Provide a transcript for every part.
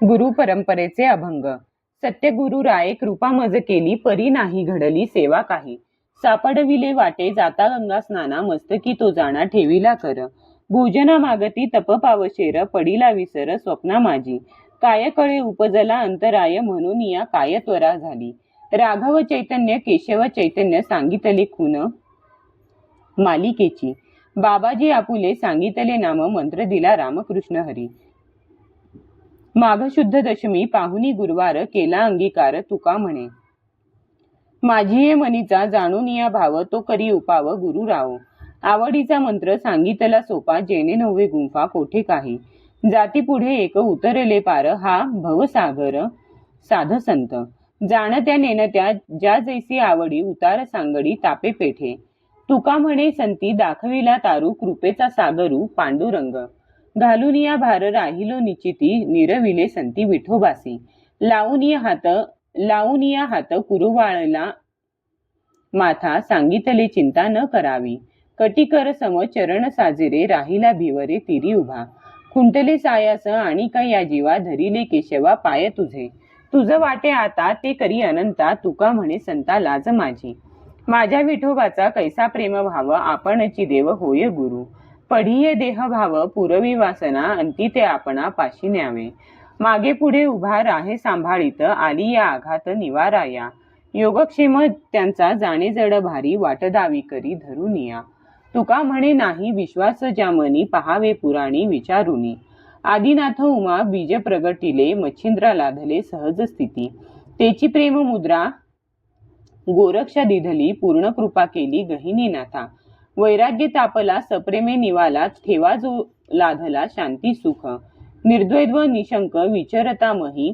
गुरु परंपरेचे अभंग. सत्यगुरु राय कृपा मज केली परी नाही घडली सेवा काही. सापडविले वाटे जाता गंगा स्नाना मस्तकी तो जाणा ठेविला कर. भोजना मागती तप पावशेर पडिला विसर स्वप्ना माझी काय कळे उपजला अंतराय म्हणून या काय त्वरा झाली. राघव चैतन्य केशव चैतन्य सांगितले खून. मालिकेची. बाबाजी आपुले सांगितले नाम मंत्र दिला रामकृष्ण हरी. माघ शुद्ध दशमी पाहुनी गुरुवार केला अंगीकार तुका म्हणे. माझी ये मनीचा जाणून या भाव तो करी उपाव गुरु राव. आवडीचा मंत्र सांगितला सोपा जेणे नव्हे गुंफा कोठे काही. जाती पुढे एक उतरले पार हा भवसागर. साध संत. जाणत्या नेणत्या ज्या जैसी आवडी उतार सांगडी तापे पेठे. तुका म्हणे संती दाखविला तारू कृपेचा सागरू पांडुरंग. घालून या भार राहिलो निचिती निरविले संती विठोबासी. लावून या हात लावून या हात कुरुवाळला. माथा सांगितले चिंता न करावी. कटिकर सम चरण साजिरे राहिला भिवरे तिरी उभा. खुंटले सायास आणि का या जीवा धरिले केशवा पाय तुझे. तुझ वाटे आता ते करी अनंता तुका म्हणे संता लाज माझी. माझ्या विठोबाचा कैसा प्रेम भाव आपणची देव होय गुरु. पढिये देह भाव पुरवी वासना अंती ते आपणा पाशी न्यावे. मागे पुढे उभा राहे सांभाळीत आली या आघात निवाराया. योगक्षेम त्यांचा जाणे जड भारी वाटदावी करी धरून या तुका म्हणे नाही विश्वास जामनी पहावे पुराणी विचारुनी. आदिनाथ उमा बीज प्रगटिले मच्छिंद्रा लाधले सहज स्थिती. तेची प्रेम मुद्रा गोरक्षा दिधली पूर्ण कृपा केली गहिनी नाथा वैराग्य तापला सप्रेमे निवाला ठेवा जो लाधला शांती सुख. निर्द्वैद्व निशंक विचरतामही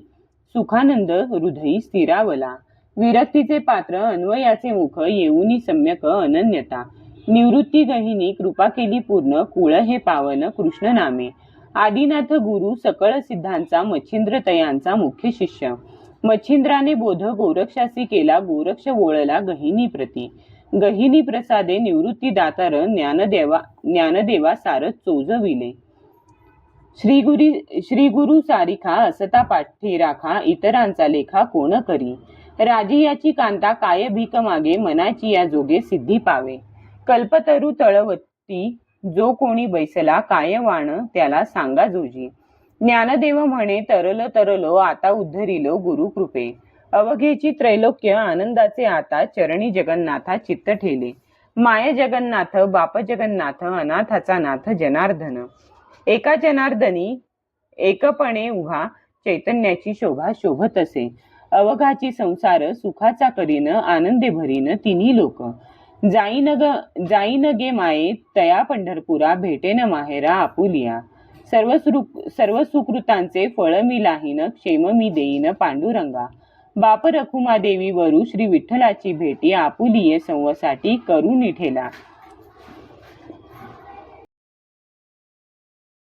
सुखानंद हृदयी स्थिरावला. विरक्तीचे पात्र अन्वयाचे मुख येऊनी सम्यक अनन्यता. निवृत्ती गहिनी कृपा केली पूर्ण कुळ हे पावन कृष्ण नामे. आदिनाथ गुरु सकळ सिद्धांचा मच्छिंद्र तयांचा मुख्य शिष्य. मच्छिंद्राने बोध गोरक्षासी केला गोरक्ष ओळला गहिनी प्रती गहिनी प्रसादे निवृत्ती दातार ज्ञानदेवा ज्ञानदेवा सार चोजविले. श्रीगुरी श्रीगुरु सारिखा असता पाठी राखा इतरांचा लेखा कोण करी? राजियाची कांता काय भीक मागे मनाची या जोगे सिद्धी पावे. कल्पतरू तळवती जो कोणी बैसला काय वाण त्याला सांगा जोजी. ज्ञानदेव म्हणे तरल तरलो आता उद्धरिलो गुरु कृपे अवघेची त्रैलोक्य आनंदाचे आता चरणी जगन्नाथा चित्त ठेले. माय जगन्नाथ बाप जगन्नाथ अनाथाचा नाथ जनार्दन. एका जनार्दनी एकपणे उभा चैतन्याची शोभा शोभत असे. अवघाची संसार सुखाचा करीन आनंदे भरीन तिन्ही लोक. जाईन ग जाईन गे माये तया पंढरपुरा भेटेन माहेरा आपुलिया. सर्व सर्व सुकृतांचे फळ मी लाहीन क्षेम मी देईन पांडुरंगा. बाप रखुमा देवी वरू श्री विठ्ठलाची भेटी आपुलिये संवसाठी करून ठेला.